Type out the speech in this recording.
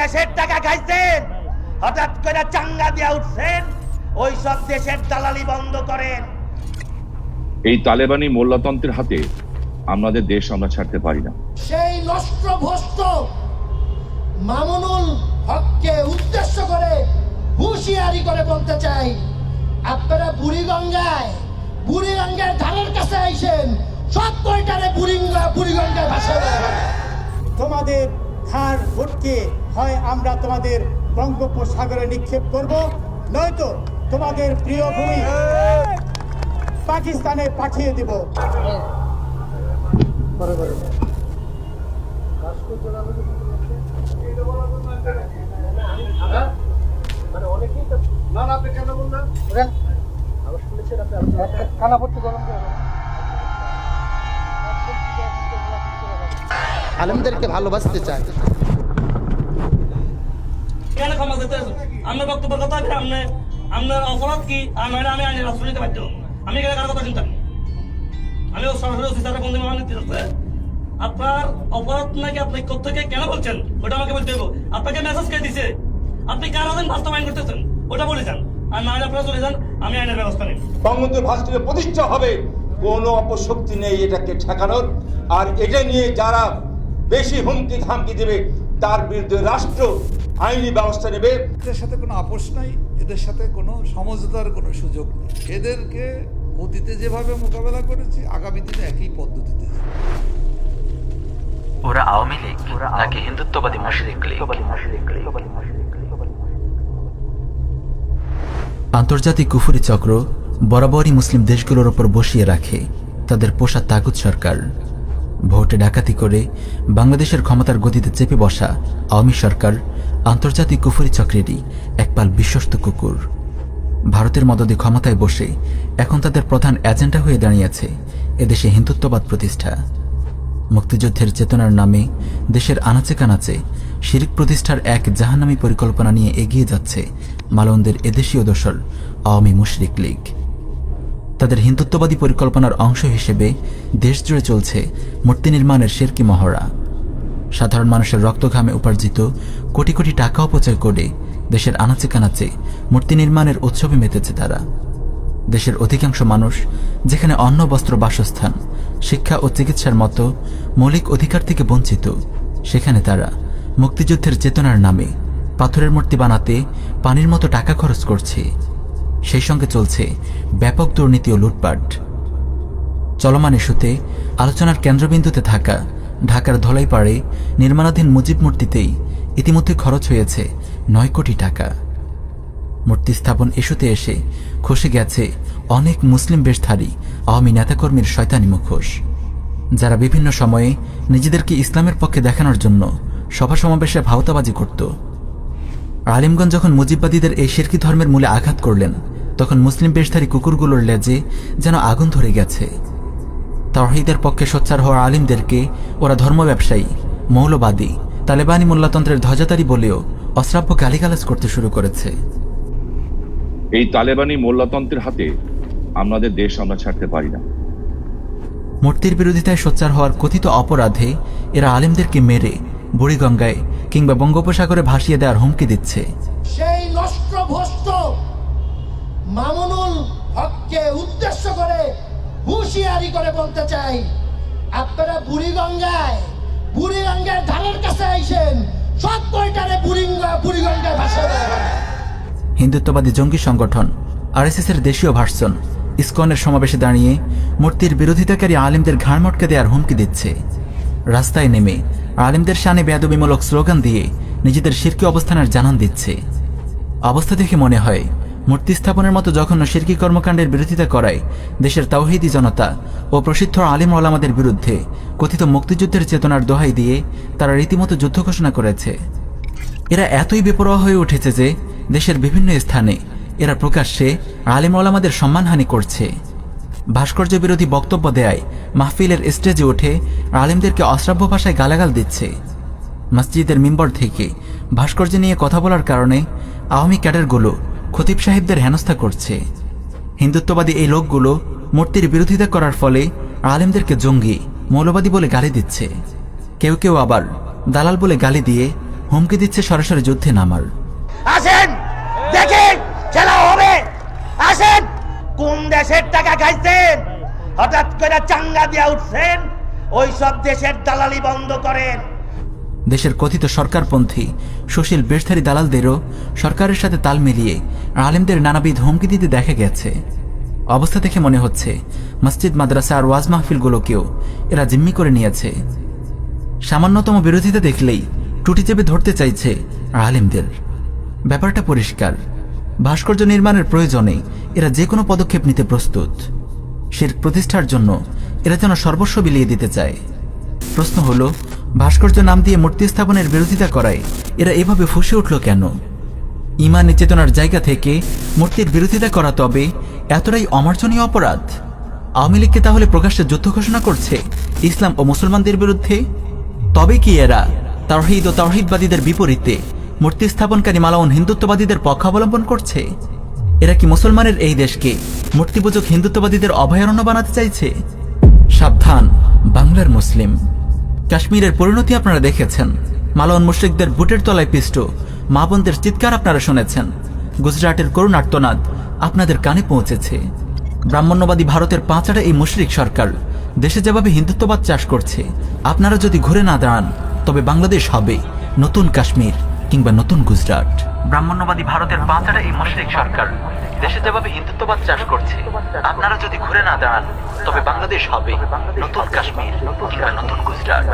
দেশের টাকা খাইছেন হঠাৎ করে চাঙ্গা দিয়া উঠছেন ওই সব দেশের দালালি বন্ধ করেন। এই তালেবানি মোল্লাতন্ত্রের হাতে আমাদের দেশ আমরা ছাড়তে পারি না। সেই নষ্ট ভ্রষ্ট মামুনুল হককে উদ্দেশ্য করে হুঁশিয়ারি করে বলতে চাই আপনারা বুড়িগঙ্গায় বুড়িগঙ্গার ধারের কাছে আইসেন সব কয়টারে বুড়িগঙ্গা বুড়িগঙ্গায় ভাষা তোমাদের ঘাড় ভটকে হয় আমরা তোমাদের বঙ্গোপসাগরে নিক্ষেপ করব। নয়তো তোমাদের প্রিয় ভূমি পাকিস্তানে পাঠিয়ে দিব। আলমদেরকে ভালোবাসতে চাই কেন বক্তব্যের কথা আপনি আপনার অপরাধ কি? আমি আমি আইনের রাষ্ট্র নিতে বাধ্য আমি এখানে কারও কথা চিন্তা আমি সরাসরি অফিসারের বন্ধু মামলা নিতে আপনার অপরাধ নাকি আপনি কেন বলছেন? ওটা আমাকে বলতে হবে আপনাকে মেসেজ কে দিছে? আপনি কার আইন বাস্তবায়ন করতেছেন? ওটা বলে যান। আর না হলে আপনারা চলে যান আমি আইনের ব্যবস্থা নিই বঙ্গবন্ধু প্রতিষ্ঠা হবে। কোনো অপশক্তি নেই এটাকে ঠেকানোর। আর এটা নিয়ে যারা বেশি হুমকি ধামকি দেবে তার বিরুদ্ধে রাষ্ট্র আইনি ব্যবস্থা নেবে। এদের সাথে কোনো আপোষ নাই এদের সাথে কোনো সমঝোতার কোনো সুযোগ নেই। এদেরকে অতীতে যেভাবে মোকাবেলা করেছি আগামী দিনে একই পদ্ধতিতে। ওরা আওয়ামী লীগ নাকি হিন্দুত্ববাদী মুশরিক লীগ আন্তর্জাতিক কুফুরি চক্র বরাবরই মুসলিম দেশগুলোর ওপর বসিয়ে রাখে তাদের পোষা তাগুত সরকার। ভোটে ডাকাতি করে বাংলাদেশের ক্ষমতার গতিতে চেপে বসা আওয়ামী সরকার আন্তর্জাতিক কুফুরি চক্রেরই একপাল বিশ্বস্ত কুকুর। ভারতের মদদে ক্ষমতায় বসে এখন তাদের প্রধান এজেন্ডা হয়ে দাঁড়িয়েছে এদেশে হিন্দুত্ববাদ প্রতিষ্ঠা। মুক্তিযুদ্ধের চেতনার নামে দেশের আনাচে কানাচে শিরিক প্রতিষ্ঠার এক জাহান্নামী পরিকল্পনা নিয়ে এগিয়ে যাচ্ছে মালনদের এদেশীয় দোসর আওয়ামী মুশরিক লীগ। তাদের হিন্দুত্ববাদী পরিকল্পনার অংশ হিসেবে দেশ জুড়ে চলছে মূর্তি নির্মাণের শেরকি মহড়া। সাধারণ মানুষের রক্তঘামে উপার্জিত কোটি কোটি টাকা অপচয় করে দেশের আনাচে কানাচে মূর্তি নির্মাণের উৎসবে মেতেছে তারা। দেশের অধিকাংশ মানুষ, যেখানে অন্ন, বস্ত্র, বাসস্থান, শিক্ষা ও চিকিৎসার মতো মৌলিক অধিকার থেকে বঞ্চিত, সেখানে তারা মুক্তিযুদ্ধের চেতনার নামে পাথরের মূর্তি বানাতে পানির মতো টাকা খরচ করছে। সেই সঙ্গে চলছে ব্যাপক দুর্নীতি ও লুটপাট। চলমান ইস্যুতে আলোচনার কেন্দ্রবিন্দুতে থাকা ঢাকার ধলাইপাড়ে নির্মাণাধীন মুজিব মূর্তিতেই ইতিমধ্যে খরচ হয়েছে নয় কোটি টাকা। মূর্তি স্থাপন ইস্যুতে এসে খসে গেছে অনেক মুসলিম বেশধারী, আওয়ামী নেতাকর্মীর শয়তানি মুখোশ। যারা বিভিন্ন সময়ে নিজেদেরকে ইসলামের পক্ষে দেখানোর জন্য সভা সমাবেশে ভাওতাবাজি করত আলিমগঞ্জ যখন মুজিববাদীদের এই শিরকি ধর্মের মূলে আঘাত করলেন তখন মুসলিম বেশধারী কুকুরগুলোর লেজে যেন আগুন ধরে গেছে। তাওহিদের পক্ষে সোচ্চার হওয়া আলিমদেরকে ওরা ধর্ম ব্যবসায়ী মৌলবাদী তালেবানি মোল্লাতন্ত্রের ধ্বজাতারি বলেও অশ্রাব্য গালিগালাজ করতে শুরু করেছে। এই তালেবানি মোল্লাতন্ত্রের হাতে আমাদের দেশ আমরা ছাড়তে পারি না। মূর্তির বিরোধিতায় সোচ্চার হওয়ার কথিত অপরাধে এরা আলিমদেরকে মেরে বুড়িগঙ্গায় কিংবা বঙ্গোপসাগরে ভাসিয়ে দেওয়ার হুমকি দিচ্ছে। সেই মামুনুল হককে উদ্দেশ্য করে হুঁশিয়ারি করে বলতে চাই আপনারা বুড়িগঙ্গায় বুড়িগঙ্গার ধারের কাছে আইসেন সব কয়টারে বুড়িগঙ্গা বুড়িগঙ্গায় হিন্দুত্ববাদী জঙ্গি সংগঠন আরএসএস এর দেশীয় ভার্সন ইসকনের সমাবেশে দাঁড়িয়ে মূর্তির বিরোধিতাকারী আলিমদের ঘাড় মটকে দেওয়ার হুমকি দিচ্ছে। রাস্তায় নেমে আলিমদের শানে বেয়াদবিমূলক স্লোগান দিয়ে নিজেদের শিরকি অবস্থানের জানান দিচ্ছে। অবস্থা দেখে মনে হয়, মূর্তি স্থাপনের মতো জঘন্য শিরকি কর্মকাণ্ডের বিরোধিতা করায় দেশের তাওহিদি জনতা ও প্রসিদ্ধ আলিম ওলামাদের বিরুদ্ধে কথিত মুক্তিযুদ্ধের চেতনার দোহাই দিয়ে তারা রীতিমতো যুদ্ধ ঘোষণা করেছে। এরা এতই বেপরোয়া হয়ে উঠেছে যে দেশের বিভিন্ন স্থানে এরা প্রকাশ্যে আলিম ওলামাদের সম্মানহানি করছে। ভাস্কর্য বিরোধী বক্তব্য দেয় মাহফিলের স্টেজে উঠে আলিমদেরকে অশ্রাব্য ভাষায় গালাগাল দিচ্ছে। মসজিদের মিম্বর থেকে ভাস্কর্য নিয়ে কথা বলার কারণে আওয়ামী ক্যাডারগুলো খতিব সাহেবদের হেনস্থা করছে। হিন্দুত্ববাদী এই লোকগুলো মূর্তির বিরোধিতা করার ফলে আলেমদেরকে জঙ্গি, মৌলবাদী বলে গালি দিচ্ছে। কেউ কেউ আবার দালাল বলে গালি দিয়ে হুমকি দিচ্ছে সরাসরি যুদ্ধে নামার। কোন দেশের টাকা খাইছেন? হঠাৎ করে চাঙ্গা দিয়া উঠছেন ওই সব দেশের দালালি বন্ধ করেন। দেশের কথিত সরকারপন্থী সুশীল বেশধারী দালালদেরও সরকারের সাথে তাল মিলিয়ে আলেমদের নানাবিধ হুমকি দিতে দেখা গেছে। অবস্থা দেখে মনে হচ্ছে মসজিদ, মাদ্রাসা আর ওয়াজ মাহফিলগুলোকেও এরা জিম্মি করে নিয়েছে। সামান্যতম বিরোধিতা দেখলেই টুটি চেপে ধরতে চাইছে আলেমদের। ব্যাপারটা পরিষ্কার। ভাস্কর্য নির্মাণের প্রয়োজনে এরা যে কোনো পদক্ষেপ নিতে প্রস্তুত। শির প্রতিষ্ঠার জন্য এরা যেন সর্বস্ব বিলিয়ে দিতে চায়। প্রশ্ন হলো, ভাস্কর্য নাম দিয়ে মূর্তি স্থাপনের বিরোধিতা করায় এরা এভাবে ফুসে উঠল কেন? ইমানি চেতনার জায়গা থেকে মূর্তির বিরোধিতা করা তবে এতটাই অমার্জনীয় অপরাধ? আওয়ামী লীগকে তাহলে প্রকাশ্যে যুদ্ধ ঘোষণা করছে ইসলাম ও মুসলমানদের বিরুদ্ধে? তবে কি এরা তাওহিদ ও তাওহিদবাদীদের বিপরীতে মূর্তি স্থাপনকারী মালাউন হিন্দুত্ববাদীদের পক্ষ অবলম্বন করছে? এরা কি মুসলমানের এই দেশকে মূর্তিপূজক হিন্দুত্ববাদীদের অভয়ারণ্য বানাতে চাইছে? সাবধান, বাংলার মুসলিম। কাশ্মীরের পরিণতি আপনারা দেখেছেন। মালওয়ান মুশ্রিকদের বুটের তলায় পিষ্ট। মা বোনদের চিৎকার আপনারা শুনেছেন। গুজরাটের করুণ আর্তনাদ আপনাদের কানে পৌঁছেছে। ব্রাহ্মণ্যবাদী ভারতের পাঁচাটা এই মুশরিক সরকার দেশে যেভাবে হিন্দুত্ববাদ চাষ করছে, আপনারা যদি ঘুরে না দাঁড়ান, তবে বাংলাদেশ হবে নতুন কাশ্মীর। কিংবা নতুন গুজরাট। ব্রাহ্মণ্যবাদী ভারতের পাঁচাটা এই মুশরিক সরকার। দেশে যেভাবে হিন্দুত্ববাদ চাষ করছে, আপনারা যদি ঘুরে না দাঁড়ান, তবে বাংলাদেশ হবে নতুন কাশ্মীর কিংবা নতুন গুজরাট।